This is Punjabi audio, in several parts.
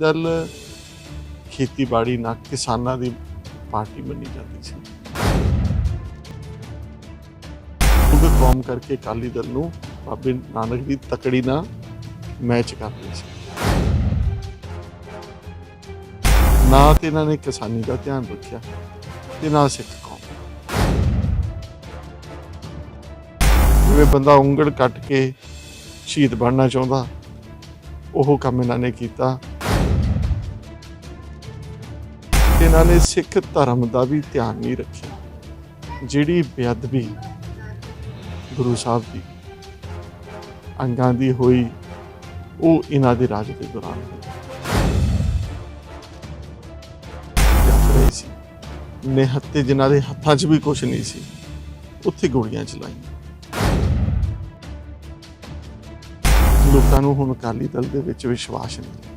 ਦਲ ਖੇਤੀਬਾੜੀ ਨਾਲ ਕਿਸਾਨਾਂ ਦੀ ਪਾਰਟੀ ਮੰਨੀ ਜਾਂਦੀ ਸੀ। ਉਹ ਕੌਮ ਕਰਕੇ ਅਕਾਲੀ ਦਲ ਨੂੰ ਬਾਬੇ ਨਾਨਕ ਦੀ ਤਕੜੀ ਨਾਲ ਮੈਚ ਕਰਦੇ ਸੀ। ਨਾ ਤੇ ਇਹਨਾਂ ਨੇ ਕਿਸਾਨੀ ਦਾ ਧਿਆਨ ਰੱਖਿਆ ਤੇ ਨਾ ਸਿੱਖ ਕੌਮ। ਜਿਵੇਂ ਬੰਦਾ ਉਂਗਲ ਕੱਟ ਕੇ ਸ਼ਹੀਦ ਬਣਨਾ ਚਾਹੁੰਦਾ, ਉਹ ਕੰਮ ਇਹਨਾਂ ਨੇ ਕੀਤਾ। ਇਹਨਾਂ ਨੇ ਸਿੱਖ ਧਰਮ ਦਾ ਵੀ ਧਿਆਨ ਨਹੀਂ ਰੱਖਿਆ। ਜਿਹੜੀ ਬੇਅਦਬੀ ਗੁਰੂ ਸਾਹਿਬ ਦੀ ਅੰਗਾਂ ਦੀ ਹੋਈ, ਉਹ ਇਹਨਾਂ ਦੇ ਰਾਜ ਦੇ ਦੌਰਾਨ ਹੋਈ। ਨਿਹੱਤੇ ਜਿਨ੍ਹਾਂ ਦੇ ਹੱਥਾਂ 'ਚ ਵੀ ਕੁਝ ਨਹੀਂ ਸੀ, ਉੱਥੇ ਗੋਲੀਆਂ ਚਲਾਈਆਂ। ਲੋਕਾਂ ਨੂੰ ਹੁਣ ਅਕਾਲੀ ਦਲ ਦੇ ਵਿੱਚ ਵਿਸ਼ਵਾਸ ਨਹੀਂ।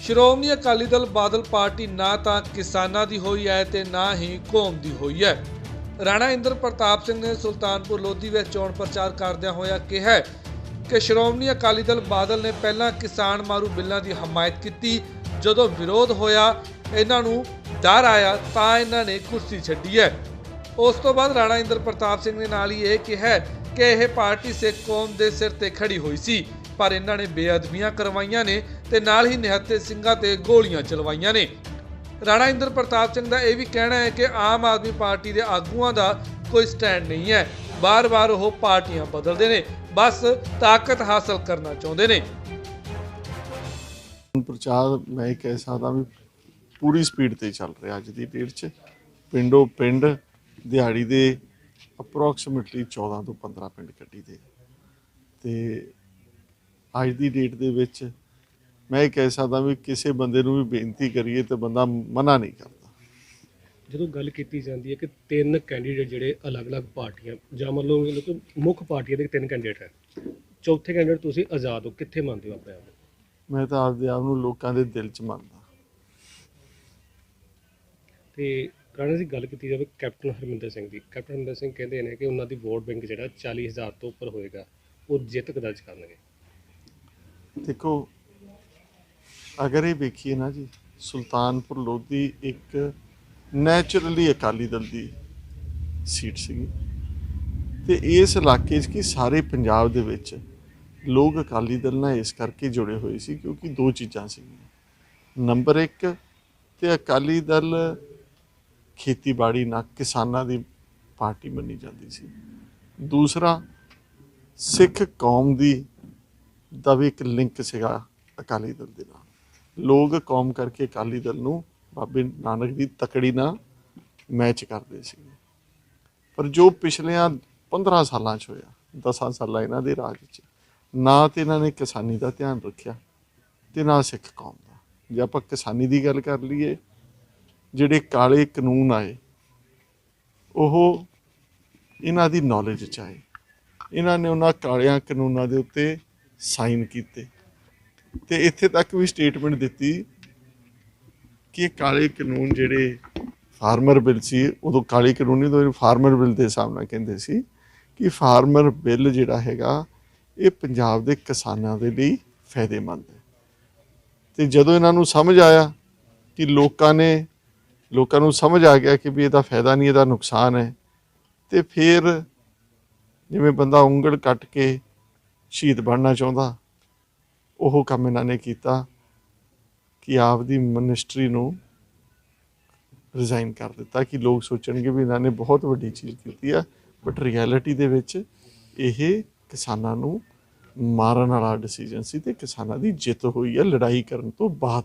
ਸ਼੍ਰੋਮਣੀ ਅਕਾਲੀ ਦਲ ਬਾਦਲ ਪਾਰਟੀ ਨਾ ਤਾਂ ਕਿਸਾਨਾਂ ਦੀ ਹੋਈ ਹੈ ਤੇ ਨਾ ਹੀ ਕੌਮ ਦੀ ਹੋਈ ਹੈ ਰਾਣਾ ਇੰਦਰ ਪ੍ਰਤਾਪ ਸਿੰਘ ਨੇ ਸੁਲਤਾਨਪੁਰ ਲੋਧੀ ਵਿੱਚ ਚੋਣ ਪ੍ਰਚਾਰ ਕਰਦਿਆਂ ਹੋਇਆ ਕਿਹਾ ਕਿ ਸ਼੍ਰੋਮਣੀ ਅਕਾਲੀ ਦਲ ਬਾਦਲ ਨੇ ਪਹਿਲਾਂ ਕਿਸਾਨ ਮਾਰੂ ਬਿੱਲਾਂ ਦੀ ਹਮਾਇਤ ਕੀਤੀ। ਜਦੋਂ ਵਿਰੋਧ ਹੋਇਆ, ਇਹਨਾਂ ਨੂੰ ਡਰ ਆਇਆ ਤਾਂ ਇਹਨਾਂ ਨੇ ਕੁਰਸੀ ਛੱਡੀ ਹੈ ਉਸ ਤੋਂ ਬਾਅਦ ਰਾਣਾ ਇੰਦਰ ਪ੍ਰਤਾਪ ਸਿੰਘ ਨੇ ਨਾਲ ਹੀ ਇਹ ਕਿਹਾ ਕਿ ਇਹ ਪਾਰਟੀ ਸਿੱਖ ਕੌਮ ਦੇ ਸਿਰ ਤੇ ਖੜੀ ਹੋਈ ਸੀ, ਪਰ ਇਹਨਾਂ ਨੇ ਬੇਅਦਬੀਆਂ ਕਰਵਾਈਆਂ ਨੇ ਤੇ ਨਾਲ ਹੀ ਨਿਹੱਤੇ ਸਿੰਘਾਂ ਤੇ ਗੋਲੀਆਂ ਚਲਵਾਈਆਂ ਨੇ। ਰਾਣਾ ਇੰਦਰ ਪ੍ਰਤਾਪ ਸਿੰਘ ਦਾ ਇਹ ਵੀ ਕਹਿਣਾ ਹੈ ਕਿ ਆਮ ਆਦਮੀ ਪਾਰਟੀ ਦੇ ਆਗੂਆਂ ਦਾ ਕੋਈ ਸਟੈਂਡ ਨਹੀਂ ਹੈ। ਬਾਰ-ਬਾਰ ਉਹ ਪਾਰਟੀਆਂ ਬਦਲਦੇ ਨੇ, ਬਸ ਤਾਕਤ ਹਾਸਲ ਕਰਨਾ ਚਾਹੁੰਦੇ ਨੇ। ਪ੍ਰਚਾਰ ਮੈਂ ਕਹਿ ਸਕਦਾ ਵੀ ਪੂਰੀ ਸਪੀਡ ਤੇ ਚੱਲ ਰਿਹਾ ਅੱਜ ਦੀ ਡੇਟ 'ਚ। ਪਿੰਡੋ ਪਿੰਡ ਦਿਹਾੜੀ ਦੇ ਅਪਰੋਕਸੀਮੇਟਲੀ 14 ਤੋਂ 15 ਪਿੰਡ ਕੱਢੀ ਦੇ ਤੇ ਅੱਜ ਦੀ ਡੇਟ ਦੇ ਵਿੱਚ ਮੈਂ ਇਹ ਕਹਿ ਸਕਦਾ ਵੀ ਕਿਸੇ ਬੰਦੇ ਨੂੰ ਵੀ ਬੇਨਤੀ ਕਰੀਏ ਤੇ ਬੰਦਾ ਮਨਾ ਨਹੀਂ ਕਰਦਾ। ਜਦੋਂ ਗੱਲ ਕੀਤੀ ਜਾਂਦੀ ਹੈ ਕਿ ਤਿੰਨ ਕੈਂਡੀਡੇਟ ਜਿਹੜੇ ਅਲੱਗ-ਅਲੱਗ ਪਾਰਟੀਆਂ ਜਾਂ ਮੰਨ ਲਓ ਕਿ ਮੁੱਖ ਪਾਰਟੀਆਂ ਦੇ ਤਿੰਨ ਕੈਂਡੀਡੇਟ ਹੈ। ਚੌਥੇ ਕੈਂਡੀਡੇਟ ਤੁਸੀਂ ਆਜ਼ਾਦ ਹੋ ਕਿੱਥੇ ਮੰਨਦੇ ਹੋ ਆਪਣੇ ਆਪ ਨੂੰ? ਮੈਂ ਤਾਂ ਆਪਦੇ ਆਪ ਨੂੰ ਲੋਕਾਂ ਦੇ ਦਿਲ 'ਚ ਮੰਨਦਾ। ਤੇ ਰਾਣਾ ਜੀ ਗੱਲ ਕੀਤੀ ਜਾਵੇ ਕੈਪਟਨ ਹਰਮਿੰਦਰ ਸਿੰਘ ਦੀ। ਕੈਪਟਨ ਹਰਮਿੰਦਰ ਸਿੰਘ ਕਹਿੰਦੇ ਨੇ ਕਿ ਉਹਨਾਂ ਦੀ ਵੋਟ ਬੈਂਕ ਜਿਹੜਾ 40000 ਤੋਂ ਉੱਪਰ ਹੋਏਗਾ, ਉਹ ਜਿੱਤ ਦਰਜ ਕਰਨਗੇ। ਦੇਖੋ, ਅਗਰ ਇਹ ਵੇਖੀਏ ਨਾ ਜੀ, ਸੁਲਤਾਨਪੁਰ ਲੋਧੀ ਇੱਕ ਨੈਚੁਰਲੀ ਅਕਾਲੀ ਦਲ ਦੀ ਸੀਟ ਸੀਗੀ। ਤੇ ਇਸ ਇਲਾਕੇ 'ਚ ਕੀ ਸਾਰੇ ਪੰਜਾਬ ਦੇ ਵਿੱਚ ਲੋਕ ਅਕਾਲੀ ਦਲ ਨਾਲ ਇਸ ਕਰਕੇ ਜੁੜੇ ਹੋਏ ਸੀ ਕਿਉਂਕਿ ਦੋ ਚੀਜ਼ਾਂ ਸੀਗੀਆਂ। ਨੰਬਰ 1 ਤੇ ਅਕਾਲੀ ਦਲ ਖੇਤੀਬਾੜੀ ਨਾ ਕਿਸਾਨਾਂ ਦੀ ਪਾਰਟੀ ਮੰਨੀ ਜਾਂਦੀ ਸੀ। ਦੂਸਰਾ, ਸਿੱਖ ਕੌਮ ਦੀ, ਦਾ ਵੀ ਇੱਕ ਲਿੰਕ ਸੀਗਾ ਅਕਾਲੀ ਦਲ ਦੇ ਨਾਲ। ਲੋਕ ਕੌਮ ਕਰਕੇ ਅਕਾਲੀ ਦਲ ਨੂੰ ਬਾਬੇ ਨਾਨਕ ਦੀ ਤਕੜੀ ਨਾਲ ਮੈਚ ਕਰਦੇ ਸੀ ਪਰ ਜੋ ਪਿਛਲਿਆਂ 15 ਸਾਲਾਂ 'ਚ ਹੋਇਆ 10 ਸਾਲਾਂ ਇਹਨਾਂ ਦੇ ਰਾਜ 'ਚ, ਨਾ ਤੇ ਇਹਨਾਂ ਨੇ ਕਿਸਾਨੀ ਦਾ ਧਿਆਨ ਰੱਖਿਆ ਤੇ ਨਾ ਸਿੱਖ ਕੌਮ ਦਾ। ਜੇ ਆਪਾਂ ਕਿਸਾਨੀ ਦੀ ਗੱਲ ਕਰ ਲਈਏ ਜਿਹੜੇ ਕਾਲੇ ਕਾਨੂੰਨ ਆਏ, ਉਹ ਇਹਨਾਂ ਦੀ ਨੌਲੇਜ 'ਚ ਆਏ। ਇਹਨਾਂ ਨੇ ਉਹਨਾਂ ਕਾਲਿਆਂ ਕਾਨੂੰਨਾਂ ਦੇ ਉੱਤੇ ਸਾਈਨ ਕੀਤੇ। ਤੇ ਇੱਥੇ ਤੱਕ ਵੀ ਸਟੇਟਮੈਂਟ ਦਿੱਤੀ ਕਿ ਇਹ ਕਾਲੇ ਕਾਨੂੰਨ ਜਿਹੜੇ ਫਾਰਮਰ ਬਿੱਲ ਸੀ, ਉਦੋਂ ਕਾਲੇ ਕਾਨੂੰਨ ਨਹੀਂ ਤੋਂ ਫਾਰਮਰ ਬਿੱਲ ਦੇ ਹਿਸਾਬ ਨਾਲ ਕਹਿੰਦੇ ਸੀ ਕਿ ਫਾਰਮਰ ਬਿੱਲ ਜਿਹੜਾ ਹੈਗਾ, ਇਹ ਪੰਜਾਬ ਦੇ ਕਿਸਾਨਾਂ ਦੇ ਲਈ ਫਾਇਦੇਮੰਦ ਹੈ। ਤੇ ਜਦੋਂ ਇਹਨਾਂ ਨੂੰ ਸਮਝ ਆਇਆ ਕਿ ਲੋਕਾਂ ਨੇ ਲੋਕਾਂ ਨੂੰ ਸਮਝ ਆ ਗਿਆ ਕਿ ਵੀ ਇਹਦਾ ਫਾਇਦਾ ਨਹੀਂ, ਇਹਦਾ ਨੁਕਸਾਨ ਹੈ। ਤੇ ਫਿਰ ਜਿਵੇਂ ਬੰਦਾ ਉਂਗਲ ਕੱਟ ਕੇ ਸ਼ਹੀਦ ਬਣਨਾ ਚਾਹੁੰਦਾ, ਉਹ ਕੰਮ ਇਹਨਾਂ ਨੇ ਕੀਤਾ ਕਿ ਆਪ ਦੀ ਮਿਨਿਸਟਰੀ ਨੂੰ ਰਿਜ਼ਾਈਨ ਕਰ ਦਿੱਤਾ ਕਿ ਲੋਕ ਸੋਚਣਗੇ ਵੀ ਇਹਨਾਂ ਨੇ ਬਹੁਤ ਵੱਡੀ ਚੀਜ਼ ਕੀਤੀ ਆ ਬਟ ਰਿਐਲਿਟੀ ਦੇ ਵਿੱਚ ਇਹ ਕਿਸਾਨਾਂ ਨੂੰ ਮਾਰਨ ਵਾਲਾ ਡਿਸੀਜਨ ਸੀ ਤੇ ਕਿਸਾਨਾਂ ਦੀ ਜਿੱਤ ਹੋਈ ਹੈ ਲੜਾਈ ਕਰਨ ਤੋਂ ਬਾਅਦ।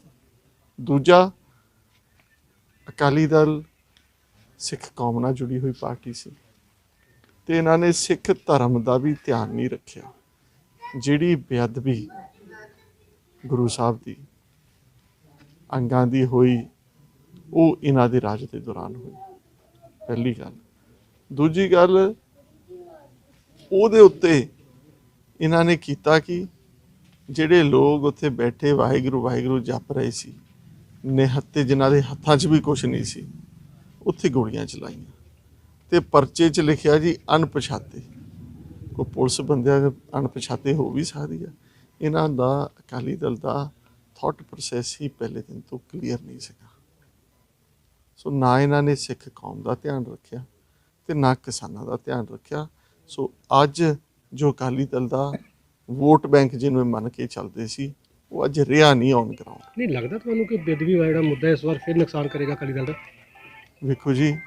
ਦੂਜਾ ਅਕਾਲੀ ਦਲ ਸਿੱਖ ਕੌਮ ਨਾਲ ਜੁੜੀ ਹੋਈ ਪਾਰਟੀ ਸੀ। ਤੇ ਇਹਨਾਂ ਨੇ ਸਿੱਖ ਧਰਮ ਦਾ ਵੀ ਧਿਆਨ ਨਹੀਂ ਰੱਖਿਆ, ਜਿਹੜੀ ਬੇਅਦਬੀ ਗੁਰੂ ਸਾਹਿਬ ਦੀ ਅੰਗਾਂ ਦੀ ਹੋਈ, ਉਹ ਇਹਨਾਂ ਦੇ ਰਾਜ ਦੇ ਦੌਰਾਨ ਹੋਈ। ਪਹਿਲੀ ਗੱਲ। ਦੂਜੀ ਗੱਲ, ਉਹਦੇ ਉੱਤੇ ਇਹਨਾਂ ਨੇ ਕੀਤਾ ਕਿ, ਜਿਹੜੇ ਲੋਕ ਉੱਥੇ ਬੈਠੇ ਵਾਹਿਗੁਰੂ ਵਾਹਿਗੁਰੂ ਜਪ ਰਹੇ ਸੀ ਨਿਹੱਤੇ ਜਿਨ੍ਹਾਂ ਦੇ ਹੱਥਾਂ 'ਚ ਵੀ ਕੁਝ ਨਹੀਂ ਸੀ, ਉੱਥੇ ਗੋਲੀਆਂ ਚਲਾਈਆਂ। ਤੇ ਪਰਚੇ 'ਚ ਲਿਖਿਆ ਜੀ, ਅਣਪਛਾਤੇ। ਕੋਈ ਪੁਲਿਸ ਬੰਦਿਆਂ ਅਣਪਛਾਤੇ ਹੋ ਵੀ ਸਕਦੀ ਆ। ਇਹਨਾਂ ਦਾ ਅਕਾਲੀ ਦਲ ਦਾ ਥਾਟ ਪ੍ਰੋਸੈਸ ਹੀ ਪਹਿਲੇ ਦਿਨ ਤੋਂ ਕਲੀਅਰ ਨਹੀਂ ਸੀਗਾ। ਸੋ ਨਾ ਇਹਨਾਂ ਨੇ ਸਿੱਖ ਕੌਮ ਦਾ ਧਿਆਨ ਰੱਖਿਆ ਤੇ ਨਾ ਕਿਸਾਨਾਂ ਦਾ ਧਿਆਨ ਰੱਖਿਆ। ਸੋ ਅੱਜ ਜੋ ਅਕਾਲੀ ਦਲ ਦਾ ਵੋਟ ਬੈਂਕ ਜਿਹਨੂੰ ਇਹ ਮੰਨ ਕੇ ਚੱਲਦੇ ਸੀ ਉਹ ਅੱਜ ਰਿਹਾ ਨਹੀਂ ਔਨ ਗਰਾਊਂਡ ਨਹੀਂ ਲੱਗਦਾ ਤੁਹਾਨੂੰ ਕਿ ਬੇਦਬੀ ਵਾਲਾ ਜਿਹੜਾ ਮੁੱਦਾ ਇਸ ਵਾਰ ਫਿਰ ਨੁਕਸਾਨ ਕਰੇਗਾ ਅਕਾਲੀ ਦਲ ਦਾ? ਵੇਖੋ ਜੀ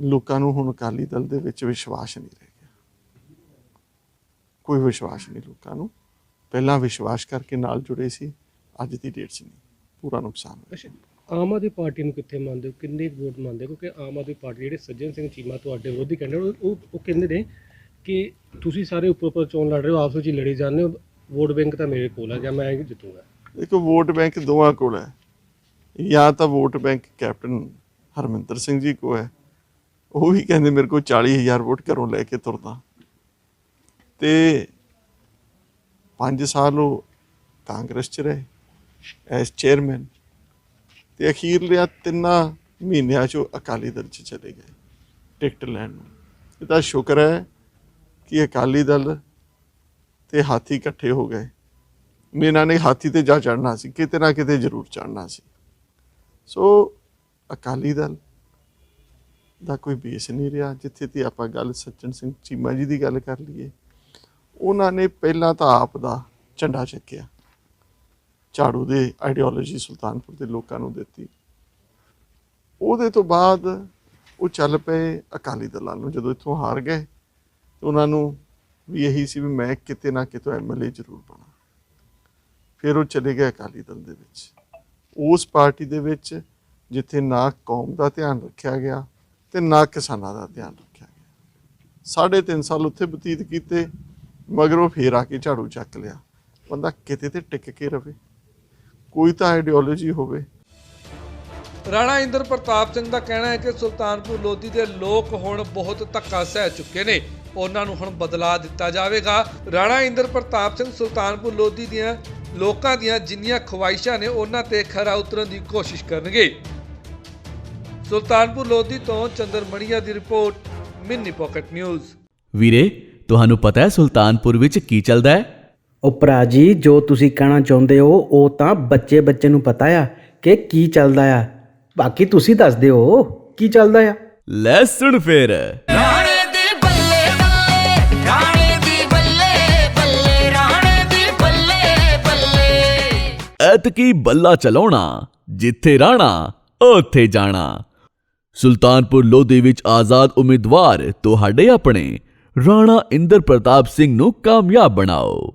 ਲੋਕਾਂ ਨੂੰ ਹੁਣ ਅਕਾਲੀ ਦਲ ਦੇ ਵਿੱਚ ਵਿਸ਼ਵਾਸ ਨਹੀਂ ਰਹਿ ਗਿਆ। ਕੋਈ ਵਿਸ਼ਵਾਸ ਨਹੀਂ ਲੋਕਾਂ ਨੂੰ। ਪਹਿਲਾਂ ਵਿਸ਼ਵਾਸ ਕਰਕੇ ਨਾਲ ਜੁੜੇ ਸੀ ਅੱਜ ਦੀ ਡੇਟ 'ਚ ਨਹੀਂ। ਪੂਰਾ ਨੁਕਸਾਨ ਹੋਇਆ। ਅੱਛਾ ਆਮ ਆਦਮੀ ਪਾਰਟੀ ਨੂੰ ਕਿੱਥੇ ਮੰਨਦੇ ਹੋ? ਕਿੰਨੇ ਵੋਟ ਮੰਨਦੇ ਹੋ? ਕਿਉਂਕਿ ਆਮ ਆਦਮੀ ਪਾਰਟੀ ਜਿਹੜੇ ਸੱਜਣ ਸਿੰਘ ਚੀਮਾ ਤੁਹਾਡੇ ਵਿਰੋਧੀ ਕੈਂਡੀਡੇਟ ਉਹ ਉਹ ਕਹਿੰਦੇ ਨੇ ਕਿ ਤੁਸੀਂ ਸਾਰੇ ਉੱਪਰ ਉੱਪਰ ਚੋਣ ਲੜ ਰਹੇ ਹੋ ਆਪਸ ਵਿੱਚ ਲੜੀ ਜਾਂਦੇ ਹੋ। ਵੋਟ ਬੈਂਕ ਤਾਂ ਮੇਰੇ ਕੋਲ ਹੈ ਜਾਂ ਮੈਂ ਜਿੱਤੂਗਾ। ਦੇਖੋ, ਵੋਟ ਬੈਂਕ ਦੋਵਾਂ ਕੋਲ ਹੈ। ਜਾਂ ਤਾਂ vote bank captain Harminder Singh ji ਕੋ ਹੈ। ਉਹ ਵੀ ਕਹਿੰਦੇ ਮੇਰੇ ਕੋਲ 40000 ਵੋਟ ਘਰੋਂ ਲੈ ਕੇ ਤੁਰਦਾ। ਤੇ 5 ਸਾਲ ਉਹ ਕਾਂਗਰਸ ਚ ਰਹੇ ਐਸ ਚੇਅਰਮੈਨ। ਤੇ ਅਖੀਰਲਿਆ ਤਿੰਨਾਂ ਮਹੀਨਿਆਂ ਚੋਂ ਅਕਾਲੀ ਦਲ ਚ ਚਲੇ ਗਏ, ਟਿਕਟ ਲੈਣ ਨੂੰ। ਇਹ ਤਾਂ ਸ਼ੁਕਰ ਹੈ ਕਿ ਅਕਾਲੀ ਦਲ ਤੇ ਹਾਥੀ ਇਕੱਠੇ ਹੋ ਗਏ। ਇਹਨਾਂ ਨੇ ਹਾਥੀ ਤੇ ਜਾ ਚੜਨਾ ਸੀ, ਕਿਤੇ ਨਾ ਕਿਤੇ ਜ਼ਰੂਰ ਚੜਨਾ ਸੀ। ਸੋ ਅਕਾਲੀ ਦਲ ਦਾ ਕੋਈ ਬੇਸ ਨਹੀਂ ਰਿਹਾ, ਜਿੱਥੇ ਤੇ ਆਪਾਂ ਗੱਲ ਸੱਜਣ ਸਿੰਘ ਚੀਮਾ ਜੀ ਦੀ ਗੱਲ ਕਰ ਲਈਏ, ਉਹਨਾਂ ਨੇ ਪਹਿਲਾਂ ਤਾਂ ਆਪ ਦਾ ਝੰਡਾ ਚੱਕਿਆ। ਝਾੜੂ ਦੇ ਆਈਡੀਓਲੋਜੀ ਸੁਲਤਾਨਪੁਰ ਦੇ ਲੋਕਾਂ ਨੂੰ ਦਿੱਤੀ। ਉਹਦੇ ਤੋਂ ਬਾਅਦ ਉਹ ਚੱਲ ਪਏ ਅਕਾਲੀ ਦਲਾਂ ਨੂੰ, ਜਦੋਂ ਇੱਥੋਂ ਹਾਰ ਗਏ, ਤੇ ਉਹਨਾਂ ਨੂੰ ਵੀ ਇਹੀ ਸੀ ਵੀ ਮੈਂ ਕਿਤੇ ਨਾ ਕਿਤੇ ਐਮਐਲਏ ਜ਼ਰੂਰ ਬਣਾ। ਫਿਰ ਉਹ ਚਲੇ ਗਏ ਅਕਾਲੀ ਦਲ ਦੇ ਵਿੱਚ। ਉਸ ਪਾਰਟੀ ਦੇ ਵਿੱਚ ਜਿੱਥੇ ਨਾ ਕੌਮ ਦਾ ਧਿਆਨ ਰੱਖਿਆ ਗਿਆ ਤੇ ਨਾ ਕਿਸਾਨਾਂ ਦਾ ਧਿਆਨ ਰੱਖਿਆ ਗਿਆ। ਸਾਢੇ ਤਿੰਨ ਸਾਲ ਉੱਥੇ ਬਤੀਤ ਕੀਤੇ, ਮਗਰੋਂ ਫੇਰ ਆ ਕੇ ਝਾੜੂ ਚੱਕ ਲਿਆ। ਬੰਦਾ ਕਿਤੇ ਤੇ ਟਿਕ ਕੇ ਰਵੇ। ਕੋਈ ਤਾਂ ਆਈਡੀਓਲੋਜੀ ਹੋਵੇ। ਰਾਣਾ ਇੰਦਰ ਪ੍ਰਤਾਪ ਸਿੰਘ ਦਾ ਕਹਿਣਾ ਹੈ ਕਿ ਸੁਲਤਾਨਪੁਰ ਲੋਧੀ ਦੇ ਲੋਕ ਹੁਣ ਬਹੁਤ ਧੱਕਾ ਸਹਿ ਚੁੱਕੇ ਨੇ। ਉਹਨਾਂ ਨੂੰ ਹੁਣ ਬਦਲਾ ਦਿੱਤਾ ਜਾਵੇਗਾ। ਰਾਣਾ ਇੰਦਰ ਪ੍ਰਤਾਪ ਸਿੰਘ ਸੁਲਤਾਨਪੁਰ ਲੋਧੀ ਦੀਆਂ ਲੋਕਾਂ ਦੀਆਂ ਜਿੰਨੀਆਂ ਖਵਾਇਸ਼ਾਂ ਨੇ ਉਹਨਾਂ ਤੇ ਖਰਾ ਉਤਰਨ ਦੀ ਕੋਸ਼ਿਸ਼ ਕਰਨਗੇ। ਸੁਲਤਾਨਪੁਰ ਲੋਧੀ ਤੋਂ ਚੰਦਰਮਣੀਆ ਦੀ ਰਿਪੋਰਟ ਮਿੰਨੀ ਪਾਕਟ ਨਿਊਜ਼ ਵੀਰੇ ਤੁਹਾਨੂੰ ਪਤਾ ਹੈ ਸੁਲਤਾਨਪੁਰ ਵਿੱਚ ਕੀ ਚੱਲਦਾ ਹੈ? ਉਹ ਭਰਾ ਜੀ ਜੋ ਤੁਸੀਂ ਕਹਿਣਾ ਚਾਹੁੰਦੇ ਹੋ ਉਹ ਤਾਂ ਬੱਚੇ ਬੱਚੇ ਨੂੰ ਪਤਾ ਆ ਕਿ ਕੀ ਚੱਲਦਾ ਆ। ਬਾਕੀ ਤੁਸੀਂ ਦੱਸ ਦਿਓ ਕੀ ਚੱਲਦਾ ਆ? ਲੈ ਸੁਣ ਫੇਰ। ਐਤਕੀ ਬੱਲਾ ਚਲਾਉਣਾ, ਜਿੱਥੇ ਰਾਣਾ ਉੱਥੇ ਜਾਣਾ। ਸੁਲਤਾਨਪੁਰ ਲੋਧੀ ਵਿੱਚ ਆਜ਼ਾਦ ਉਮੀਦਵਾਰ ਤੁਹਾਡੇ ਆਪਣੇ ਰਾਣਾ ਇੰਦਰ ਪ੍ਰਤਾਪ ਸਿੰਘ ਨੂੰ ਕਾਮਯਾਬ ਬਣਾਓ।